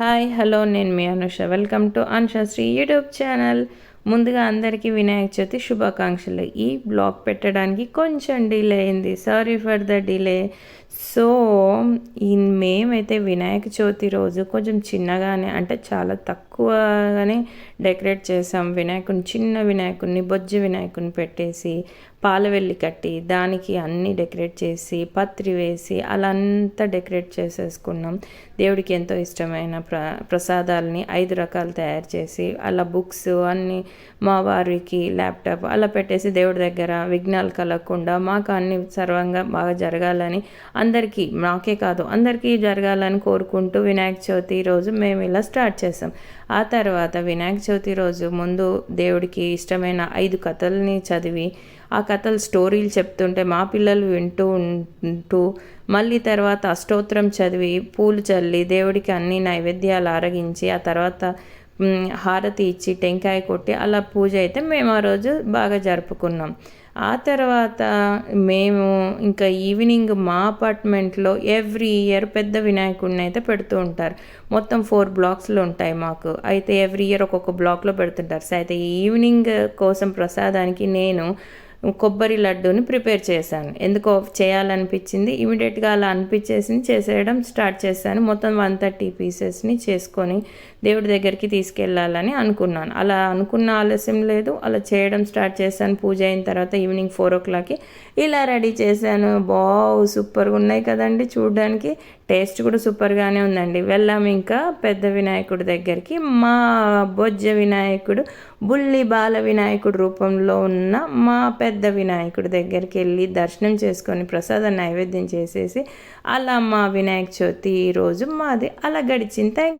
Hi hello నేను మీ Anusha. Welcome to Anushasri YouTube channel. ముందుగా అందరికీ వినాయక చవితి శుభాకాంక్షలు. ఈ బ్లాగ్ పెట్టడానికి కొంచెం డిలే అయింది. Sorry for the delay. So in మేమైతే వినాయక చవితి రోజు కొంచెం చిన్నగానే అంటే చాలా తక్కువగానే డెకరేట్ చేసాం. వినాయకుని చిన్న వినాయకుడిని బొజ్జు వినాయకుని పెట్టేసి పాలవెల్లి కట్టి దానికి అన్నీ డెకరేట్ చేసి పత్రి వేసి అలా అంతా డెకరేట్ చేసేసుకున్నాం. దేవుడికి ఎంతో ఇష్టమైన ప్ర ప్రసాదాలని ఐదు రకాలు తయారు చేసి అలా బుక్స్ అన్నీ మా వారికి ల్యాప్టాప్ అలా పెట్టేసి దేవుడి దగ్గర విఘ్నాలు కలగకుండా మాకు అన్ని సర్వంగా బాగా జరగాలని అందరికీ మాకే కాదు అందరికీ జరగాలని కోరుకుంటూ వినాయక చవితి రోజు మేము ఇలా స్టార్ట్ చేసాం ఆ తర్వాత వినాయక చవితి రోజు ముందు దేవుడికి ఇష్టమైన ఐదు కథల్ని చదివి ఆ కథలు స్టోరీలు చెప్తుంటే మా పిల్లలు వింటూ ఉంటూ మళ్ళీ తర్వాత అష్టోత్తరం చదివి పూలు చల్లి దేవుడికి అన్ని నైవేద్యాలు ఆరగించి ఆ తర్వాత హారతి ఇచ్చి టెంకాయ కొట్టి అలా పూజ అయితే మేము ఆ రోజు బాగా జరుపుకున్నాం. ఆ తర్వాత మేము ఇంకా ఈవినింగ్ మా అపార్ట్మెంట్లో ఎవ్రీ ఇయర్ పెద్ద వినాయకుడిని అయితే పెడుతూ ఉంటారు. మొత్తం ఫోర్ బ్లాక్స్లో ఉంటాయి మాకు. అయితే ఎవ్రీ ఇయర్ ఒక్కొక్క బ్లాక్లో పెడుతుంటారు. సో అయితే ఈవినింగ్ కోసం ప్రసాదానికి నేను కొబ్బరి లడ్డూని ప్రిపేర్ చేశాను. ఎందుకో చేయాలనిపించింది. ఇమీడియట్గా అలా అనిపించేసి చేసేయడం స్టార్ట్ చేశాను. మొత్తం వన్ థర్టీ పీసెస్ని చేసుకొని దేవుడి దగ్గరికి తీసుకెళ్ళాలని అనుకున్నాను. అలా అనుకున్న ఆలస్యం లేదు. అలా చేయడం స్టార్ట్ చేశాను. పూజ అయిన తర్వాత ఈవినింగ్ ఫోర్ ఓ క్లాక్కి ఇలా రెడీ చేశాను. బావు సూపర్గా ఉన్నాయి కదండి చూడడానికి. టేస్ట్ కూడా సూపర్గానే ఉందండి. వెళ్ళాం ఇంకా పెద్ద వినాయకుడి దగ్గరికి. మా బొజ్జ వినాయకుడు బుల్లి బాల వినాయకుడు రూపంలో ఉన్న మా పెద్ద వినాయకుడి దగ్గరికి వెళ్ళి దర్శనం చేసుకొని ప్రసాద నైవేద్యం చేసేసి అలా మా వినాయక చవితి రోజు మాది. అలా గడిచింది. థ్యాంక్